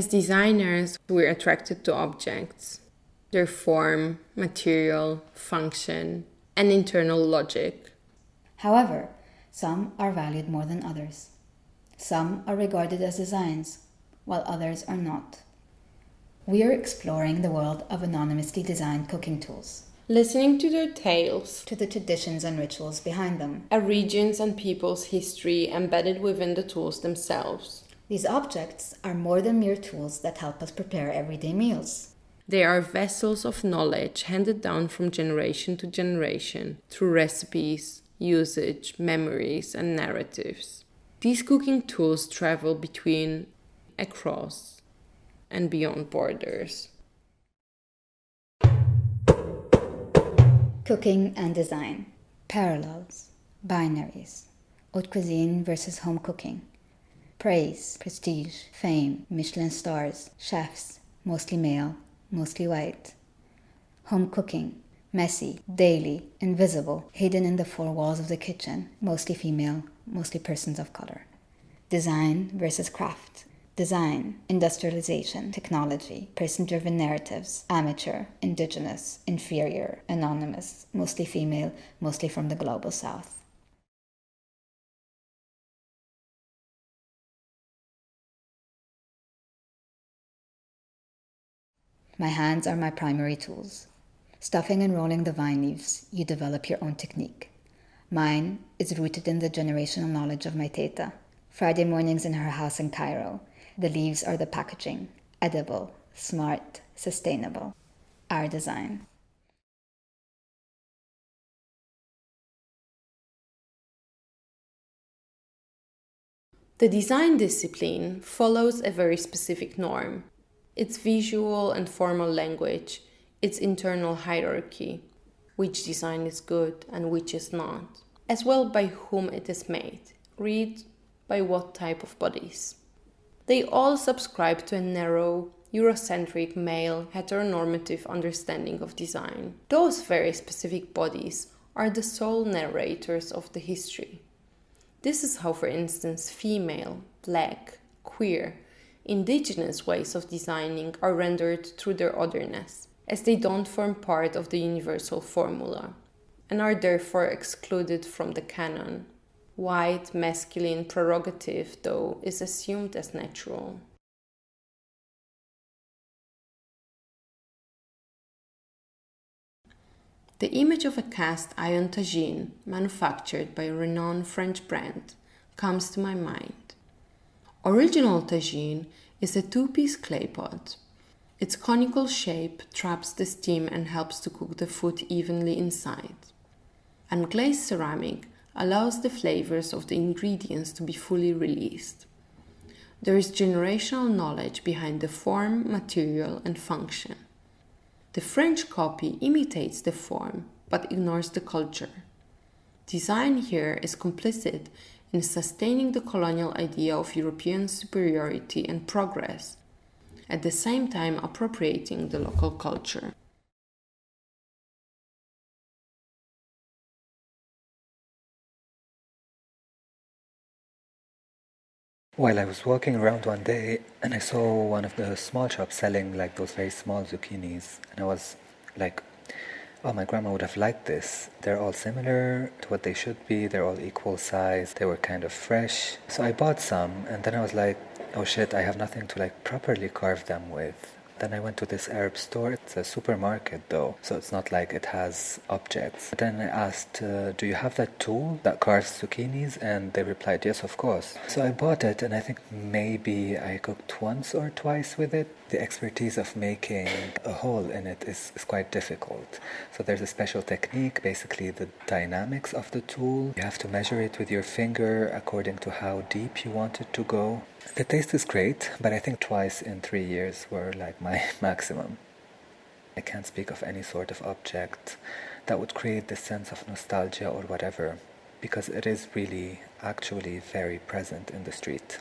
As designers, we're attracted to objects, their form, material, function, and internal logic. However, some are valued more than others. Some are regarded as designs, while others are not. We are exploring the world of anonymously designed cooking tools, Listening to their tales, to the traditions and rituals behind them. a region's and people's history embedded within the tools themselves. These objects are more than mere tools that help us prepare everyday meals. They are vessels of knowledge handed down from generation to generation through recipes, usage, memories, and narratives. These cooking tools travel between, across, and beyond borders. Cooking and design. Parallels. Binaries. Haute cuisine versus home cooking. Praise, prestige, fame, Michelin stars, chefs, mostly male, mostly white. Home cooking. Messy, daily, invisible, hidden in the four walls of the kitchen, mostly female, mostly persons of color. Design versus craft. Design, industrialization, technology, person driven narratives, amateur, indigenous, inferior, anonymous, mostly female, mostly from the global south. My hands are my primary tools. Stuffing and rolling the vine leaves, you develop your own technique. Mine is rooted in the generational knowledge of my teta. Friday mornings in her house in Cairo, the leaves are the packaging edible, smart, sustainable. Our design. The design discipline follows a very specific norm its visual and formal language, its internal hierarchy, which design is good and which is not, as well by whom it is made, read by what type of bodies. They all subscribe to a narrow, Eurocentric, male, heteronormative understanding of design. Those very specific bodies are the sole narrators of the history. This is how, for instance, female, black, queer, indigenous ways of designing are rendered through their otherness, as they don't form part of the universal formula, and are therefore excluded from the canon. White, masculine prerogative, though, is assumed as natural. The image of a cast iron tagine manufactured by a renowned French brand comes to my mind. Original tagine is a two piece clay pot. Its conical shape traps the steam and helps to cook the food evenly inside. And glazed ceramic allows the flavors of the ingredients to be fully released. There is generational knowledge behind the form, material, and function. The French copy imitates the form but ignores the culture. Design here is complicit in sustaining the colonial idea of European superiority and progress, at the same time appropriating the local culture. While I was walking around one day and I saw one of the small shops selling like those very small zucchinis, and I was like, oh, my grandma would have liked this. They're all similar to what they should be, they're all equal size, they were kind of fresh. So I bought some, and then I was like, oh shit, I have nothing to like properly carve them with. Then I went to this Arab store. It's a supermarket though, so it's not like it has objects. Then I asked, uh, Do you have that tool that carves zucchinis? And they replied, Yes, of course. So I bought it, and I think maybe I cooked once or twice with it. The expertise of making a hole in it is, is quite difficult. So there's a special technique, basically, the dynamics of the tool. You have to measure it with your finger according to how deep you want it to go. The taste is great, but I think twice in three years were like my maximum. I can't speak of any sort of object that would create this sense of nostalgia or whatever, because it is really actually very present in the street.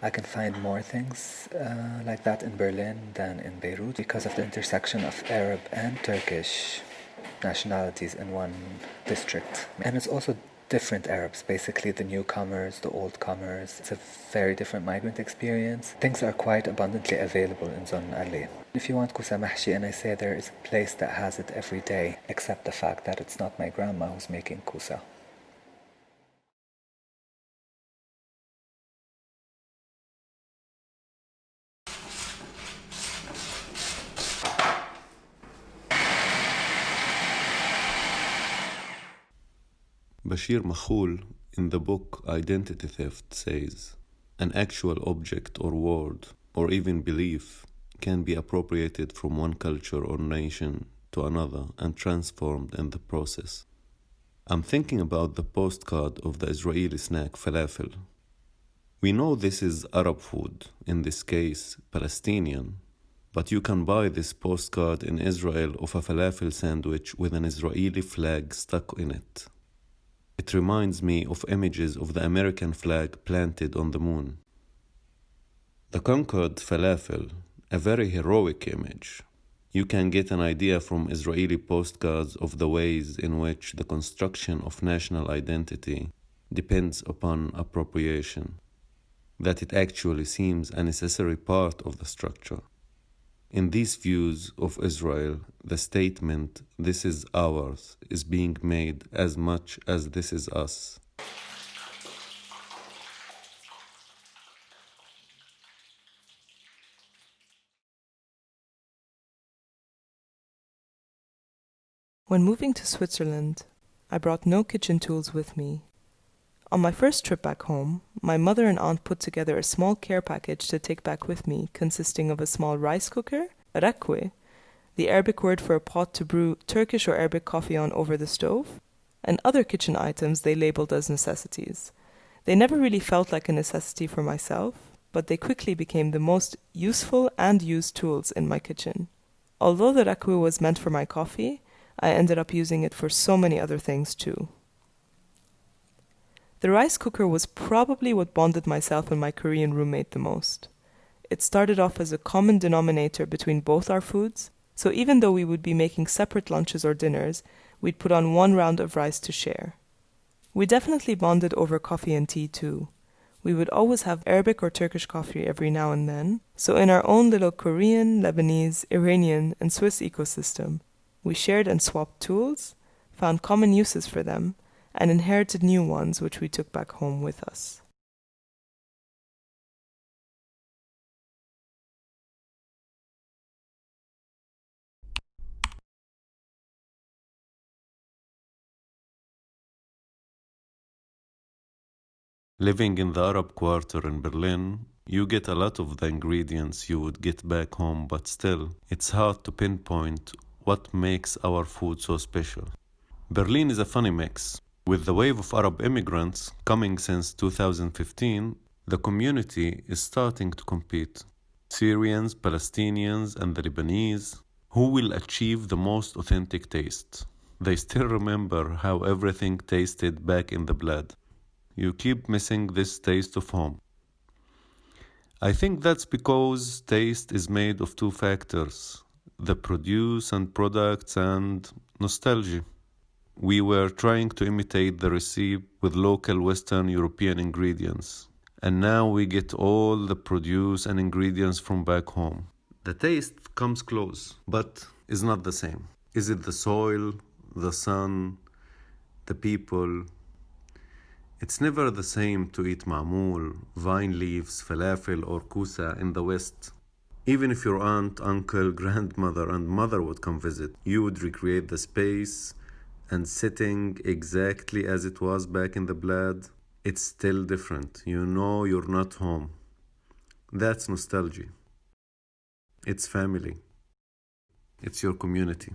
I can find more things uh, like that in Berlin than in Beirut because of the intersection of Arab and Turkish nationalities in one district. And it's also different Arabs, basically the newcomers, the old comers. It's a very different migrant experience. Things are quite abundantly available in Zon Ali. If you want kusa mahshi, and I say there is a place that has it every day, except the fact that it's not my grandma who's making kusa. Bashir Makhul in the book Identity Theft says an actual object or word or even belief can be appropriated from one culture or nation to another and transformed in the process. I'm thinking about the postcard of the Israeli snack falafel. We know this is Arab food, in this case Palestinian, but you can buy this postcard in Israel of a falafel sandwich with an Israeli flag stuck in it. It reminds me of images of the American flag planted on the moon. The conquered falafel, a very heroic image. You can get an idea from Israeli postcards of the ways in which the construction of national identity depends upon appropriation, that it actually seems a necessary part of the structure. In these views of Israel, the statement, this is ours, is being made as much as this is us. When moving to Switzerland, I brought no kitchen tools with me. On my first trip back home, my mother and aunt put together a small care package to take back with me, consisting of a small rice cooker, a rakwe, the Arabic word for a pot to brew Turkish or Arabic coffee on over the stove, and other kitchen items they labeled as necessities. They never really felt like a necessity for myself, but they quickly became the most useful and used tools in my kitchen. Although the rakwe was meant for my coffee, I ended up using it for so many other things too. The rice cooker was probably what bonded myself and my Korean roommate the most. It started off as a common denominator between both our foods, so even though we would be making separate lunches or dinners, we'd put on one round of rice to share. We definitely bonded over coffee and tea too. We would always have Arabic or Turkish coffee every now and then, so in our own little Korean, Lebanese, Iranian, and Swiss ecosystem, we shared and swapped tools, found common uses for them, and inherited new ones which we took back home with us. Living in the Arab Quarter in Berlin, you get a lot of the ingredients you would get back home, but still, it's hard to pinpoint what makes our food so special. Berlin is a funny mix. With the wave of Arab immigrants coming since 2015, the community is starting to compete. Syrians, Palestinians, and the Lebanese, who will achieve the most authentic taste. They still remember how everything tasted back in the blood. You keep missing this taste of home. I think that's because taste is made of two factors the produce and products and nostalgia. We were trying to imitate the recipe with local Western European ingredients, and now we get all the produce and ingredients from back home. The taste comes close, but is not the same. Is it the soil, the sun, the people? It's never the same to eat ma'moul, vine leaves, falafel, or kusa in the West. Even if your aunt, uncle, grandmother, and mother would come visit, you would recreate the space and sitting exactly as it was back in the blood. It's still different. You know you're not home. That's nostalgia. It's family. It's your community.